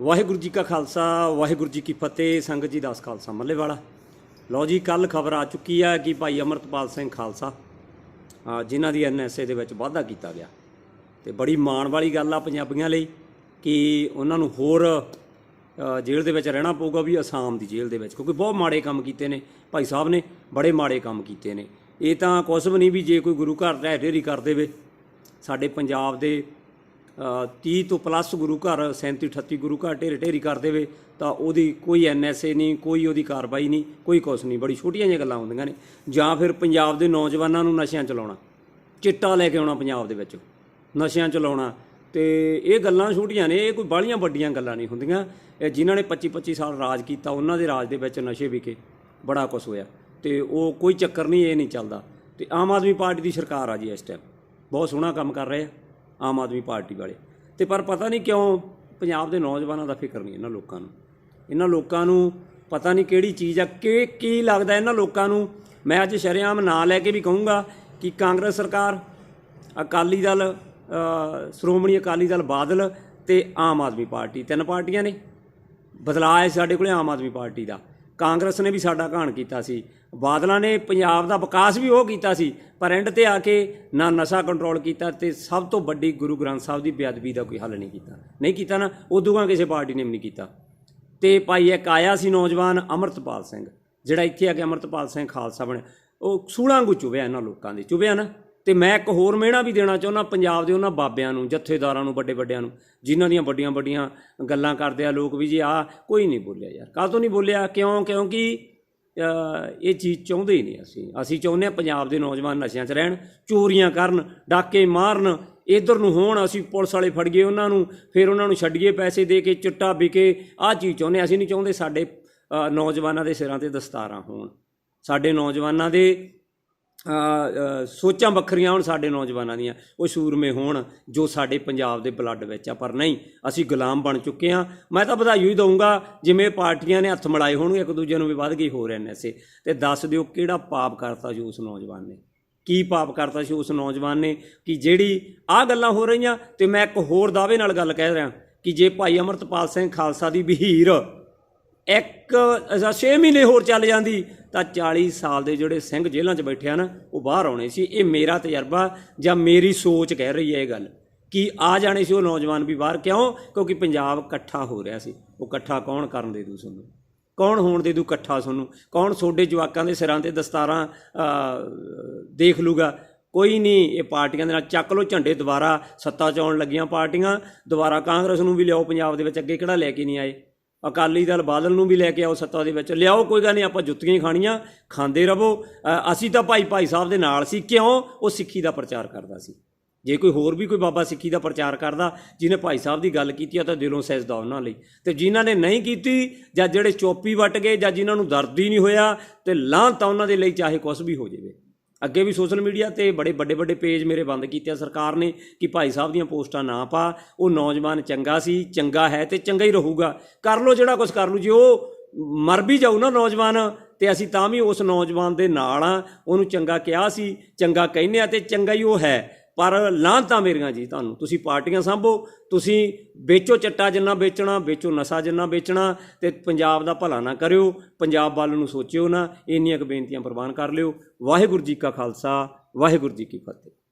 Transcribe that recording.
ਵਾਹਿਗੁਰੂ ਜੀ ਕਾ ਖਾਲਸਾ, ਵਾਹਿਗੁਰੂ ਜੀ ਕੀ ਫਤਿਹ, ਸੰਗਤ ਜੀ ਦਾਸ ਖਾਲਸਾ ਮੱਲੇ ਵਾਲਾ ਲਓ ਜੀ ਕੱਲ ਖਬਰ ਆ ਚੁੱਕੀ ਆ ਕਿ ਭਾਈ ਅਮਰਤਪਾਲ ਸਿੰਘ ਖਾਲਸਾ ਜਿਨ੍ਹਾਂ ਦੀ ਐਨਐਸਏ ਦੇ ਵਿੱਚ ਵਾਧਾ ਕੀਤਾ ਗਿਆ। ਤੇ ਬੜੀ ਮਾਣ ਵਾਲੀ ਗੱਲ ਆ ਪੰਜਾਬੀਆਂ ਲਈ ਕਿ ਉਹਨਾਂ ਨੂੰ ਹੋਰ ਜੇਲ੍ਹ ਦੇ ਵਿੱਚ ਰਹਿਣਾ ਪਊਗਾ ਵੀ ਅਸਾਮ ਦੀ ਜੇਲ੍ਹ ਦੇ ਵਿੱਚ, ਕਿਉਂਕਿ ਬਹੁਤ ਮਾੜੇ ਕੰਮ ਕੀਤੇ ਨੇ ਭਾਈ ਸਾਹਿਬ ਨੇ, ਬੜੇ ਮਾੜੇ ਕੰਮ ਕੀਤੇ ਨੇ। ਇਹ ਤਾਂ ਕੁਛ ਵੀ ਨਹੀਂ ਵੀ ਜੇ ਕੋਈ ਗੁਰੂ ਘਰ ਢਹਿ ਢੇਰੀ ਕਰ ਦੇਵੇ। ਸਾਡੇ ਪੰਜਾਬ ਦੇ 30 ਤੋਂ ਪਲੱਸ ਗੁਰੂ ਘਰ 37 38 ਗੁਰੂ ਘਰ ਢੇਰੀ ਢੇਰੀ ਕਰ ਦੇਵੇ, ਤਾਂ ਉਹਦੀ ਕੋਈ ਐਨਐਸਏ ਨਹੀਂ, ਕੋਈ ਉਹਦੀ ਕਾਰਵਾਈ ਨਹੀਂ, ਕੋਈ ਕੁਛ ਨਹੀਂ। ਬੜੀ ਛੋਟੀਆਂ ਜਿਹੀਆਂ ਗੱਲਾਂ ਹੁੰਦੀਆਂ ਨੇ। ਜਾਂ ਫਿਰ ਪੰਜਾਬ ਦੇ ਨੌਜਵਾਨਾਂ ਨੂੰ ਨਸ਼ਿਆਂ ਚ ਲਾਉਣਾ। ਚਿੱਟਾ ਲੈ ਕੇ ਆਉਣਾ ਪੰਜਾਬ ਦੇ ਵਿੱਚ। ਨਸ਼ਿਆਂ ਚ ਲਾਉਣਾ। ਤੇ ਇਹ ਗੱਲਾਂ ਛੋਟੀਆਂ ਨੇ, ਇਹ ਕੋਈ ਬਾਹਲੀਆਂ ਵੱਡੀਆਂ ਗੱਲਾਂ ਨਹੀਂ ਹੁੰਦੀਆਂ। ਇਹ ਜਿਨ੍ਹਾਂ ਨੇ 25 25 ਸਾਲ ਰਾਜ ਕੀਤਾ, ਉਹਨਾਂ ਦੇ ਰਾਜ ਦੇ ਵਿੱਚ ਨਸ਼ੇ ਵਿਕੇ। ਬੜਾ ਕੁਛ ਹੋਇਆ। ਤੇ ਉਹ ਕੋਈ ਚੱਕਰ ਨਹੀਂ, ਇਹ ਨਹੀਂ ਚੱਲਦਾ। ਤੇ ਆਮ ਆਦਮੀ ਪਾਰਟੀ ਦੀ ਸਰਕਾਰ ਆ ਜੀ ਇਸ ਟਾਈਮ ਬਹੁਤ ਸੋਹਣਾ ਕੰਮ ਕਰ ਰਹੇ ਆ। ਆਮ ਆਦਮੀ ਪਾਰਟੀ ਵਾਲੇ। ਤੇ ਪਰ ਪਤਾ ਨਹੀਂ ਕਿਉਂ ਪੰਜਾਬ ਦੇ ਨੌਜਵਾਨਾਂ ਦਾ ਫਿਕਰ ਨਹੀਂ ਇਹਨਾਂ ਲੋਕਾਂ ਨੂੰ। ਇਹਨਾਂ ਲੋਕਾਂ ਨੂੰ ਪਤਾ ਨਹੀਂ ਕਿਹੜੀ ਚੀਜ਼ ਆ, ਕਿ ਕੀ ਲੱਗਦਾ ਇਹਨਾਂ ਲੋਕਾਂ ਨੂੰ। ਮੈਂ ਅੱਜ ਸ਼ਰੇਆਮ ਨਾਂ ਲੈ ਕੇ ਵੀ ਕਹੂੰਗਾ ਕਿ ਕਾਂਗਰਸ ਸਰਕਾਰ, ਅਕਾਲੀ ਦਲ ਸ਼੍ਰੋਮਣੀ ਅਕਾਲੀ ਦਲ ਬਾਦਲ ਤੇ ਆਮ ਆਦਮੀ ਪਾਰਟੀ। ਤਿੰਨ ਪਾਰਟੀਆਂ ਨੇ। ਬਦਲਾਅ ਹੈ ਸਾਡੇ ਕੋਲੇ ਆਮ ਆਦਮੀ ਪਾਰਟੀ ਦਾ। ਕਾਂਗਰਸ ਨੇ ਵੀ ਸਾਡਾ ਘਾਣ ਕੀਤਾ ਸੀ। ਬਾਦਲਾਂ ਨੇ ਪੰਜਾਬ ਦਾ ਵਿਕਾਸ ਵੀ ਉਹ ਕੀਤਾ ਸੀ, ਪਰ ਐਂਡ ਤੇ ਆ ਕੇ ਨਾ ਨਸ਼ਾ ਕੰਟਰੋਲ ਕੀਤਾ ਤੇ ਸਭ ਤੋਂ ਵੱਡੀ ਗੁਰੂ ਗ੍ਰੰਥ ਸਾਹਿਬ ਦੀ ਬੇਅਦਬੀ ਦਾ ਕੋਈ ਹੱਲ ਨਹੀਂ ਕੀਤਾ। ਨਹੀਂ ਕੀਤਾ ਨਾ, ਉਦੋਂ ਕਿਸੇ ਪਾਰਟੀ ਨੇ ਵੀ ਨਹੀਂ ਕੀਤਾ। ਤੇ ਭਾਈ ਇੱਕ ਆਇਆ ਸੀ ਨੌਜਵਾਨ ਅਮਰਤਪਾਲ ਸਿੰਘ, ਜਿਹੜਾ ਇੱਥੇ ਆ ਕੇ ਅਮਰਤਪਾਲ ਸਿੰਘ ਖਾਲਸਾ ਬਣਿਆ ਉਹ ਸੂਲਾਂ ਵਾਂਗੂ ਚੁਭਿਆ ਇਹਨਾਂ ਲੋਕਾਂ ਦੇ, ਚੁਭਿਆ ਨਾ। ਤੇ ਮੈਂ ਇੱਕ ਹੋਰ ਮਿਹਣਾ ਵੀ ਦੇਣਾ ਚਾਹੁੰਦਾ ਪੰਜਾਬ ਦੇ ਉਹਨਾਂ ਬਾਬਿਆਂ ਨੂੰ, ਜਥੇਦਾਰਾਂ ਨੂੰ ਵੱਡੇ ਵੱਡਿਆਂ ਨੂੰ, ਜਿਨ੍ਹਾਂ ਦੀਆਂ ਵੱਡੀਆਂ ਵੱਡੀਆਂ ਗੱਲਾਂ ਕਰਦੇ ਆ ਲੋਕ ਵੀ ਜੀ ਆ ਕੋਈ ਨਹੀਂ ਬੋਲਿਆ ਯਾਰ। ਕਾਹ ਤੋਂ ਨਹੀਂ ਬੋਲਿਆ? ਕਿਉਂ? ਕਿਉਂਕਿ ਇਹ ਚੀਜ਼ ਚਾਹੁੰਦੇ ਹੀ ਨਹੀਂ ਅਸੀਂ। ਅਸੀਂ ਚਾਹੁੰਦੇ ਹਾਂ ਪੰਜਾਬ ਦੇ ਨੌਜਵਾਨ ਨਸ਼ਿਆਂ 'ਚ ਰਹਿਣ, ਚੋਰੀਆਂ ਕਰਨ, ਡਾਕੇ ਮਾਰਨ, ਇਧਰ ਨੂੰ ਹੋਣ, ਅਸੀਂ ਪੁਲਿਸ ਵਾਲੇ ਫੜ ਗਏ ਉਹਨਾਂ ਨੂੰ, ਫਿਰ ਉਹਨਾਂ ਨੂੰ ਛੱਡੀਏ ਪੈਸੇ ਦੇ ਕੇ, ਚਿੱਟਾ ਵਿਕੇ, ਆਹ ਚੀਜ਼ ਚਾਹੁੰਦੇ ਅਸੀਂ ਨਹੀਂ ਚਾਹੁੰਦੇ ਸਾਡੇ ਨੌਜਵਾਨਾਂ ਦੇ ਸਿਰਾਂ ਤੇ ਦਸਤਾਰਾਂ ਹੋਣ। ਸਾਡੇ ਨੌਜਵਾਨਾਂ ਦੇ ਸੋਚਾਂ ਵੱਖਰੀਆਂ ਹੋਣ ਸਾਡੇ ਨੌਜਵਾਨਾਂ ਦੀਆਂ। ਉਹ ਸੂਰਮੇ ਹੋਣ ਜੋ ਸਾਡੇ ਪੰਜਾਬ ਦੇ ਬਲੱਡ ਵਿੱਚ ਆ, ਪਰ ਨਹੀਂ, ਅਸੀਂ ਗੁਲਾਮ ਬਣ ਚੁੱਕੇ ਹਾਂ। ਮੈਂ ਤਾਂ ਵਧਾਈ ਹੀ ਦਊਂਗਾ, ਜਿਵੇਂ ਪਾਰਟੀਆਂ ਨੇ ਹੱਥ ਮਿਲਾਏ ਹੋਣਗੇ, ਇੱਕ ਦੂਜੇ ਨੂੰ ਵੀ ਵੱਧ ਗਈ ਹੋ ਰਹੇ ਨੇ ਐਸੇ। ਤੇ ਦੱਸ ਦਿਓ ਕਿਹੜਾ ਪਾਪ ਕਰਤਾ ਜੀ ਉਸ ਨੌਜਵਾਨ ਨੇ? ਕੀ ਪਾਪ ਕਰਤਾ ਸੀ ਉਸ ਨੌਜਵਾਨ ਨੇ? ਕਿ ਜਿਹੜੀ ਆ ਗੱਲਾਂ ਹੋ ਰਹੀਆਂ, ਤੇ ਮੈਂ ਇੱਕ ਹੋਰ ਦਾਅਵੇ ਨਾਲ ਗੱਲ ਕਹਿ ਰਿਹਾ ਕਿ ਜੇ ਭਾਈ ਅਮਰਤਪਾਲ ਸਿੰਘ ਖਾਲਸਾ ਦੀ ਬਹੀਰ ਇੱਕ 6 ਮਹੀਨੇ ਹੋਰ ਚੱਲ ਜਾਂਦੀ, ਤਾਂ 40 ਸਾਲ ਦੇ ਜਿਹੜੇ ਸਿੰਘ ਜੇਲ੍ਹਾਂ 'ਚ ਬੈਠੇ ਆ ਨਾ ਉਹ ਬਾਹਰ ਆਉਣੇ ਸੀ। ਇਹ ਮੇਰਾ ਤਜਰਬਾ ਜਾਂ ਮੇਰੀ ਸੋਚ ਕਹਿ ਰਹੀ ਹੈ ਇਹ ਗੱਲ ਕਿ ਆ ਜਾਣੇ ਸੀ ਉਹ ਨੌਜਵਾਨ ਵੀ ਬਾਹਰ ਕਿਉਂ? ਕਿਉਂਕਿ ਪੰਜਾਬ ਇਕੱਠਾ ਹੋ ਰਿਹਾ ਸੀ। ਉਹ ਇਕੱਠਾ ਕੌਣ ਕਰਨ ਦੇ ਦੂ ਤੁਹਾਨੂੰ ਕੌਣ ਹੋਣ ਦੇ ਦੂ ਇਕੱਠਾ ਤੁਹਾਨੂੰ ਕੌਣ ਤੁਹਾਡੇ ਜਵਾਕਾਂ ਦੇ ਸਿਰਾਂ ਤੇ ਦਸਤਾਰਾਂ ਦੇਖ ਲੂਗਾ? ਕੋਈ ਨਹੀਂ, ਇਹ ਪਾਰਟੀਆਂ ਦੇ ਨਾਲ ਚੱਕ ਲੋ ਝੰਡੇ ਦੁਬਾਰਾ, ਸੱਤਾ 'ਚ ਆਉਣ ਲੱਗੀਆਂ ਪਾਰਟੀਆਂ, ਦੁਬਾਰਾ ਕਾਂਗਰਸ ਨੂੰ ਵੀ ਲਿਆਓ, ਪੰਜਾਬ ਦੇ ਵਿੱਚ ਅੱਗੇ ਕਿਹੜਾ ਲੈ ਕੇ ਨਹੀਂ ਆਏ? ਅਕਾਲੀ ਦਲ ਬਾਦਲ ਨੂੰ ਵੀ ਲੈ ਕੇ ਆਓ ਸੱਤਾ ਦੇ ਵਿੱਚ। ਲਿਆਓ, ਕੋਈ ਗੱਲ ਨਹੀਂ, ਆਪਾਂ ਜੁੱਤੀਆਂ ਖਾਣੀਆਂ, ਖਾਂਦੇ ਰਹੋ। ਅਸੀਂ ਤਾਂ ਭਾਈ ਭਾਈ ਸਾਹਿਬ ਦੇ ਨਾਲ ਸੀ, ਕਿਉਂ? ਉਹ ਸਿੱਖੀ ਦਾ ਪ੍ਰਚਾਰ ਕਰਦਾ ਸੀ। ਜੇ ਕੋਈ ਹੋਰ ਵੀ ਕੋਈ ਬਾਬਾ ਸਿੱਖੀ ਦਾ ਪ੍ਰਚਾਰ ਕਰਦਾ, ਜਿਹਨੇ ਭਾਈ ਸਾਹਿਬ ਦੀ ਗੱਲ ਕੀਤੀ ਆ, ਤਾਂ ਦਿਲੋਂ ਸਹਿਜਦਾ ਉਹਨਾਂ ਲਈ। ਤੇ ਜਿਨ੍ਹਾਂ ਨੇ ਨਹੀਂ ਕੀਤੀ, ਜਾਂ ਜਿਹੜੇ ਚੋਪੀ ਵੱਟ ਗਏ, ਜਾਂ ਜਿਨ੍ਹਾਂ ਨੂੰ ਦਰਦ ਹੀ ਨਹੀਂ ਹੋਇਆ, ਤੇ ਲਾਂ ਤਾਂ ਉਹਨਾਂ ਦੇ ਲਈ, ਚਾਹੇ ਕੁਝ ਵੀ ਹੋ ਜਾਵੇ। ਅੱਗੇ ਵੀ ਸੋਸ਼ਲ ਮੀਡੀਆ ਤੇ ਬੜੇ ਵੱਡੇ ਵੱਡੇ ਪੇਜ ਮੇਰੇ ਬੰਦ ਕੀਤੇ ਆ। ਸਰਕਾਰ ਨੇ ਕਿ ਭਾਈ ਸਾਹਿਬ ਦੀਆਂ ਪੋਸਟਾਂ ਨਾ ਪਾ। ਉਹ ਨੌਜਵਾਨ ਚੰਗਾ ਸੀ, ਚੰਗਾ ਹੈ ਤੇ ਚੰਗਾ ਹੀ ਰਹੂਗਾ। ਕਰ ਲੋ ਜਿਹੜਾ ਕੁਝ ਕਰ ਲੂ ਜੇ ਉਹ ਮਰ ਵੀ ਜਾਊ ਨਾ ਨੌਜਵਾਨ, ਤੇ ਅਸੀਂ ਤਾਂ ਵੀ ਉਸ ਨੌਜਵਾਨ ਦੇ ਨਾਲ ਆ। ਉਹਨੂੰ ਚੰਗਾ ਕਿਹਾ ਸੀ, ਚੰਗਾ ਕਹਿੰਦੇ ਆ ਤੇ ਚੰਗਾ ਹੀ ਉਹ ਹੈ। ਪਰ ਲਾਂਤਾਂ ਮੇਰੀਆਂ ਜੀ ਤੁਹਾਨੂੰ। ਤੁਸੀਂ ਪਾਰਟੀਆਂ ਸੰਭੋ, ਤੁਸੀਂ ਵੇਚੋ ਚੱਟਾ ਜਿੰਨਾ ਵੇਚਣਾ, ਵੇਚੋ ਨਸ਼ਾ ਜਿੰਨਾ ਵੇਚਣਾ ਤੇ ਪੰਜਾਬ ਦਾ ਭਲਾ ਨਾ ਕਰਿਓ, ਪੰਜਾਬ ਵੱਲ ਨੂੰ ਸੋਚਿਓ ਨਾ, ਇੰਨੀਆਂ ਕੁ ਬੇਨਤੀਆਂ ਪ੍ਰਵਾਨ ਕਰ ਲਿਓ। ਵਾਹਿਗੁਰੂ ਜੀ ਕਾ ਖਾਲਸਾ, ਵਾਹਿਗੁਰੂ ਜੀ ਕੀ ਫਤਿਹ।